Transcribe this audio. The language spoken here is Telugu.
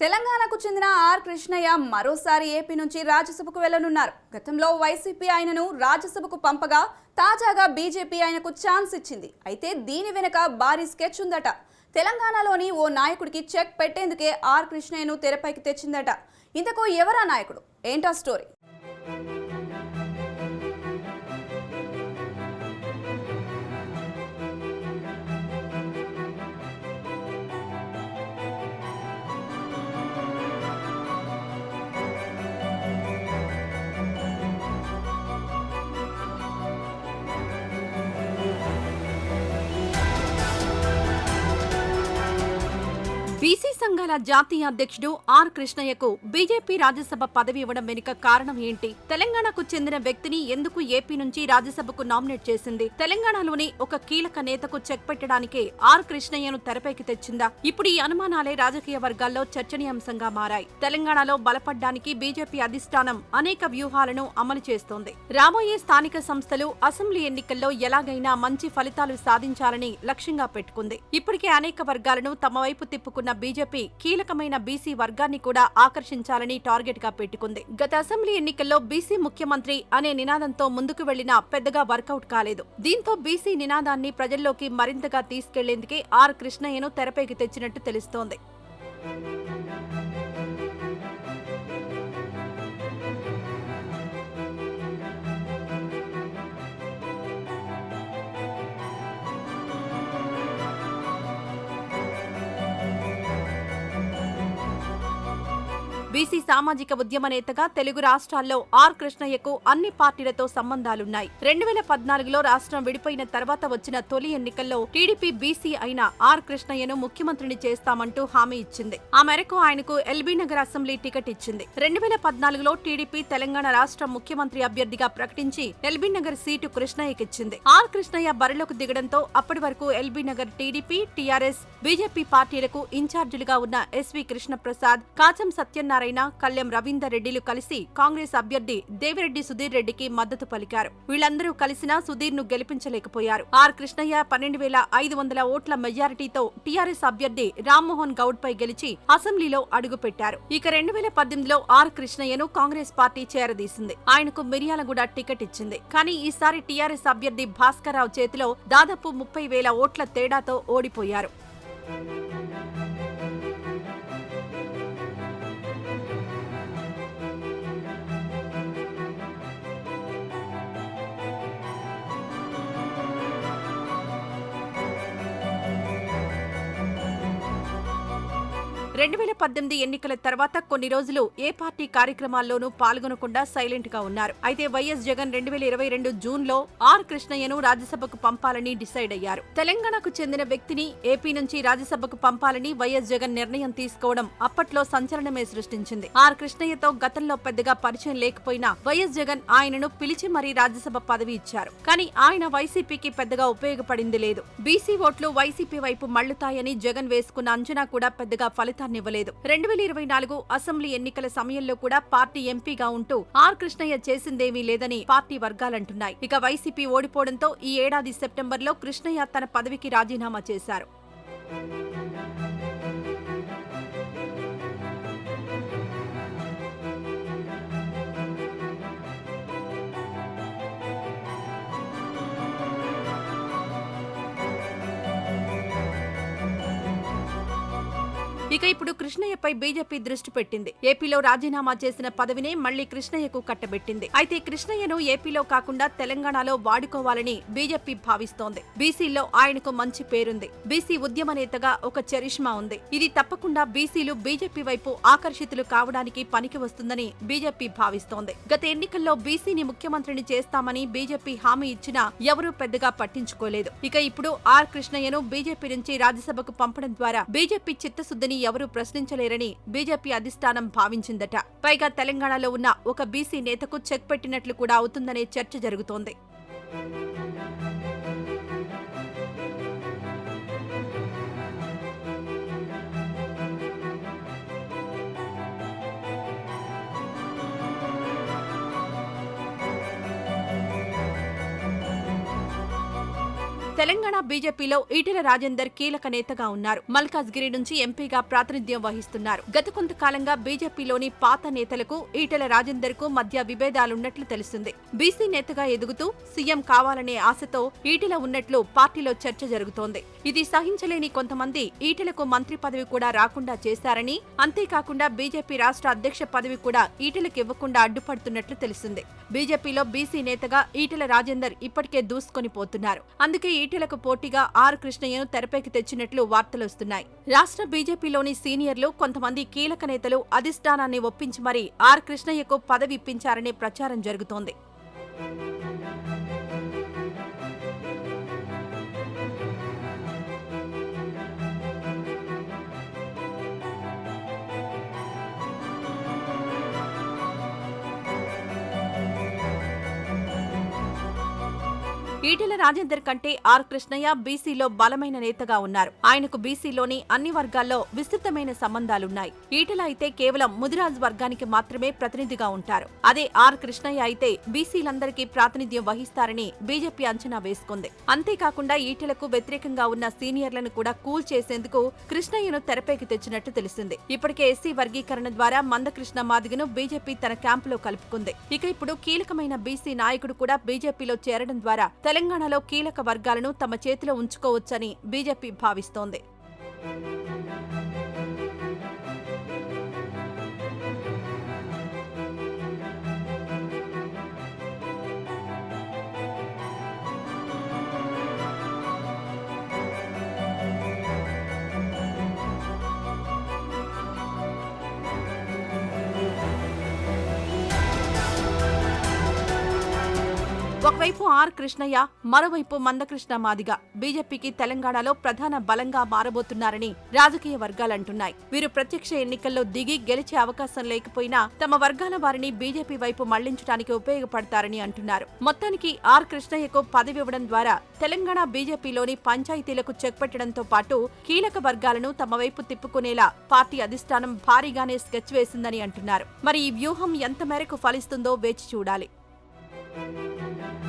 తెలంగాణకు చెందిన ఆర్ కృష్ణయ్య మరోసారి ఏపీ నుంచి రాజ్యసభకు వెళ్ళనున్నారు గతంలో వైసీపీ ఆయనను రాజ్యసభకు పంపగా తాజాగా బీజేపీ ఆయనకు ఛాన్స్ ఇచ్చింది. అయితే దీని వెనుక భారీ స్కెచ్ ఉందట. తెలంగాణలోని ఓ నాయకుడికి చెక్ పెట్టేందుకే ఆర్ కృష్ణయ్యను తెరపైకి తెచ్చిందట. ఇంతకు ఎవరా నాయకుడు? ఏంటా స్టోరీ? సంఘాల జాతీయ అధ్యక్షుడు ఆర్ కృష్ణయ్యకు బీజేపీ రాజ్యసభ పదవి ఇవ్వడం వెనుక కారణం ఏంటి? తెలంగాణకు చెందిన వ్యక్తిని ఎందుకు ఏపీ నుంచి రాజ్యసభకు నామినేట్ చేసింది? తెలంగాణలోని ఒక కీలక నేతకు చెక్ పెట్టడానికే ఆర్ కృష్ణయ్యను తెరపైకి తెచ్చిందా? ఇప్పుడు ఈ అనుమానాలే రాజకీయ వర్గాల్లో చర్చనీయాంశంగా మారాయి. తెలంగాణలో బలపడ్డానికి బీజేపీ అధిష్టానం అనేక వ్యూహాలను అమలు చేస్తోంది. రాబోయే స్థానిక సంస్థలు అసెంబ్లీ ఎన్నికల్లో ఎలాగైనా మంచి ఫలితాలు సాధించాలని లక్ష్యంగా పెట్టుకుంది. ఇప్పటికే అనేక వర్గాలను తమ వైపు తిప్పుకున్న బీజేపీ కీలకమైన బీసీ వర్గాన్ని కూడా ఆకర్షించాలని టార్గెట్గా పెట్టుకుంది. గత అసెంబ్లీ ఎన్నికల్లో బీసీ ముఖ్యమంత్రి అనే నినాదంతో ముందుకు వెళ్ళినా పెద్దగా వర్కౌట్ కాలేదు. దీంతో బీసీ నినాదాన్ని ప్రజల్లోకి మరింతగా తీసుకెళ్ళేందుకే ఆర్ కృష్ణయ్యను తెరపైకి తెచ్చినట్టు తెలుస్తోంది. బీసీ సామాజిక ఉద్యమ నేతగా తెలుగు రాష్ట్రాల్లో ఆర్ కృష్ణయ్యకు అన్ని పార్టీలతో సంబంధాలున్నాయి. రెండు వేల పద్నాలుగులో రాష్ట్రం విడిపోయిన తర్వాత వచ్చిన తొలి ఎన్నికల్లో టీడీపీ బీసీ అయిన ఆర్ కృష్ణయ్యను ముఖ్యమంత్రిని చేస్తామంటూ హామీ ఇచ్చింది. ఆ మేరకు ఆయనకు ఎల్బీ నగర్ అసెంబ్లీ టికెట్ ఇచ్చింది. రెండు వేల పద్నాలుగులో టీడీపీ తెలంగాణ రాష్ట్ర ముఖ్యమంత్రి అభ్యర్థిగా ప్రకటించి ఎల్బీ నగర్ సీటు కృష్ణయ్యకిచ్చింది. ఆర్ కృష్ణయ్య బరిలోకి దిగడంతో అప్పటి వరకు LB Nagar TDP TRS BJP పార్టీలకు ఇన్ఛార్జీలుగా ఉన్న ఎస్వి కృష్ణప్రసాద్ కాచం సత్యనారాయణ కళ్యాం రవీందర్ రెడ్డిలు కలిసి కాంగ్రెస్ అభ్యర్థి దేవిరెడ్డి సుధీర్ రెడ్డికి మద్దతు పలికారు. వీళ్ళందరూ కలిసినా సుధీర్ను గెలిపించలేకపోయారు. ఆర్ కృష్ణయ్య పన్నెండు వేల ఐదు వందల ఓట్ల మెజారిటీతో టీఆర్ఎస్ అభ్యర్థి రామ్మోహన్ గౌడ్ పై గెలిచి అసెంబ్లీలో అడుగుపెట్టారు. ఇక రెండు వేల పద్దెనిమిదిలో ఆర్ కృష్ణయ్యను కాంగ్రెస్ పార్టీ చేరదీసింది. ఆయనకు మిర్యాలగూడ టికెట్ ఇచ్చింది. కానీ ఈసారి టీఆర్ఎస్ అభ్యర్థి భాస్కర్రావు చేతిలో దాదాపు ముప్పై వేల ఓట్ల తేడాతో ఓడిపోయారు. రెండు వేల పద్దెనిమిది ఎన్నికల తర్వాత కొన్ని రోజులు ఏ పార్టీ కార్యక్రమాల్లోనూ పాల్గొనకుండా సైలెంట్గా ఉన్నారు. అయితే వైఎస్ జగన్ రెండు వేల ఇరవై రెండు జూన్లో ఆర్ కృష్ణయ్యను రాజ్యసభకు పంపాలని డిసైడ్ అయ్యారు. తెలంగాణకు చెందిన వ్యక్తిని ఏపీ నుంచి రాజ్యసభకు పంపాలని వైఎస్ జగన్ నిర్ణయం తీసుకోవడం అప్పట్లో సంచలనమే సృష్టించింది. ఆర్ కృష్ణయ్యతో గతంలో పెద్దగా పరిచయం లేకపోయినా వైఎస్ జగన్ ఆయనను పిలిచి మరీ రాజ్యసభ పదవి ఇచ్చారు. కానీ ఆయన వైసీపీకి పెద్దగా ఉపయోగపడింది లేదు. బీసీ ఓట్లు వైసీపీ వైపు మళ్ళుతాయని జగన్ వేసుకున్న అంచనా కూడా పెద్దగా ఫలితాన్నివ్వలేదు. రెండు వేల ఇరవై నాలుగు అసెంబ్లీ ఎన్నికల సమయంలో కూడా పార్టీ ఎంపీగా ఉంటూ ఆర్ కృష్ణయ్య చేసిందేమీ లేదని పార్టీ వర్గాలంటున్నాయి. ఇక వైసీపీ ఓడిపోవడంతో ఈ ఏడాది సెప్టెంబర్లో కృష్ణయ్య తన పదవికి రాజీనామా చేశారు. ఇక ఇప్పుడు కృష్ణయ్యపై బీజేపీ దృష్టి పెట్టింది. ఏపీలో రాజీనామా చేసిన పదవినే మళ్ళీ కృష్ణయ్యకు కట్టబెట్టింది. అయితే కృష్ణయ్యను ఏపీలో కాకుండా తెలంగాణలో వాడుకోవాలని బీజేపీ భావిస్తోంది. బీసీలో ఆయనకు మంచి పేరుంది. బీసీ ఉద్యమ నేతగా ఒక చరిష్మా ఉంది. ఇది తప్పకుండా బీసీలు బీజేపీ వైపు ఆకర్షితులు కావడానికి పనికి వస్తుందని బీజేపీ భావిస్తోంది. గత ఎన్నికల్లో బీసీని ముఖ్యమంత్రిని చేస్తామని బీజేపీ హామీ ఇచ్చినా ఎవరూ పెద్దగా పట్టించుకోలేదు. ఇక ఇప్పుడు ఆర్ కృష్ణయ్యను బీజేపీ నుంచి రాజ్యసభకు పంపడం ద్వారా బీజేపీ చిత్తశుద్ధిని ఎవరూ ప్రశ్నించలేరని బీజేపీ అధిష్టానం భావించిందట. పైగా తెలంగాణలో ఉన్న ఒక బీసీ నేతకు చెక్ పెట్టినట్లు కూడా అవుతుందనే చర్చ జరుగుతోంది. తెలంగాణ బీజేపీలో ఈటెల రాజేందర్ కీలక నేతగా ఉన్నారు. మల్కాజ్గిరి నుంచి ఎంపీగా ప్రాతినిధ్యం వహిస్తున్నారు. గత కొంతకాలంగా బీజేపీలోని పాత నేతలకు ఈటెల రాజేందర్కు మధ్య విభేదాలున్నట్లు తెలుస్తుంది. బీసీ నేతగా ఎదుగుతూ సీఎం కావాలనే ఆశతో ఈటెల ఉన్నట్లు పార్టీలో చర్చ జరుగుతోంది. ఇది సహించలేని కొంతమంది ఈటెలకు మంత్రి పదవి కూడా రాకుండా చేశారని అంతేకాకుండా బీజేపీ రాష్ట్ర అధ్యక్ష పదవి కూడా ఈటెలకు ఇవ్వకుండా అడ్డుపడుతున్నట్లు తెలిసింది బీజేపీలో బీసీ నేతగా ఈటెల రాజేందర్ ఇప్పటికే దూసుకొని పోతున్నారు. అందుకే ఈటెలకు పోటీగా ఆర్ కృష్ణయ్యను తెరపైకి తెచ్చినట్లు వార్తలొస్తున్నాయి రాష్ట్ర బీజేపీలోని సీనియర్లు కొంతమంది కీలక నేతలు అధిష్టానాన్ని ఒప్పించి మరీ ఆర్ కృష్ణయ్యకు పదవి ఇప్పించారనే ప్రచారం జరుగుతోంది. ఈటెల రాజేందర్ కంటే ఆర్ కృష్ణయ్య బీసీలో బలమైన నేతగా ఉన్నారు. ఆయనకు బీసీలోని అన్ని వర్గాల్లో విస్తృతమైన సంబంధాలున్నాయి. ఈటెల అయితే కేవలం ముదిరాజ్ వర్గానికి మాత్రమే ప్రతినిధిగా ఉంటారు. అదే ఆర్ కృష్ణయ్య అయితే బీసీలందరికీ ప్రాతినిధ్యం వహిస్తారని బీజేపీ అంచనా వేసుకుంది. అంతేకాకుండా ఈటెలకు వ్యతిరేకంగా ఉన్న సీనియర్లను కూడా కూల్ చేసేందుకు కృష్ణయ్యను తెరపైకి తెచ్చినట్టు తెలిసింది. ఇప్పటికే ఎస్సీ వర్గీకరణ ద్వారా మందకృష్ణ మాదిగను బీజేపీ తన క్యాంపులో కలుపుకుంది. ఇక ఇప్పుడు కీలకమైన బీసీ నాయకుడు కూడా బీజేపీలో చేరడం ద్వారా తెలంగాణలో కీలక వర్గాలను తమ చేతిలో ఉంచుకోవచ్చని బీజేపీ భావిస్తోంది. ఒకవైపు ఆర్ కృష్ణయ్య మరోవైపు మందకృష్ణ మాదిగ. బీజేపీకి తెలంగాణలో ప్రధాన బలంగా మారబోతున్నారని రాజకీయ వర్గాలంటున్నాయి వీరు ప్రత్యక్ష ఎన్నికల్లో దిగి గెలిచే అవకాశం లేకపోయినా తమ వర్గాల వారిని బీజేపీ వైపు మళ్ళించడానికి ఉపయోగపడతారని అంటున్నారు. మొత్తానికి ఆర్ కృష్ణయ్యకు పదవి ఇవ్వడం ద్వారా తెలంగాణ బీజేపీలోని పంచాయతీలకు చెక్ పెట్టడంతో పాటు కీలక వర్గాలను తమ వైపు తిప్పుకునేలా పార్టీ అధిష్టానం భారీగానే స్కెచ్ వేసిందని అంటున్నారు. మరి ఈ వ్యూహం ఎంత మేరకు ఫలిస్తుందో వేచి చూడాలి. Thank you.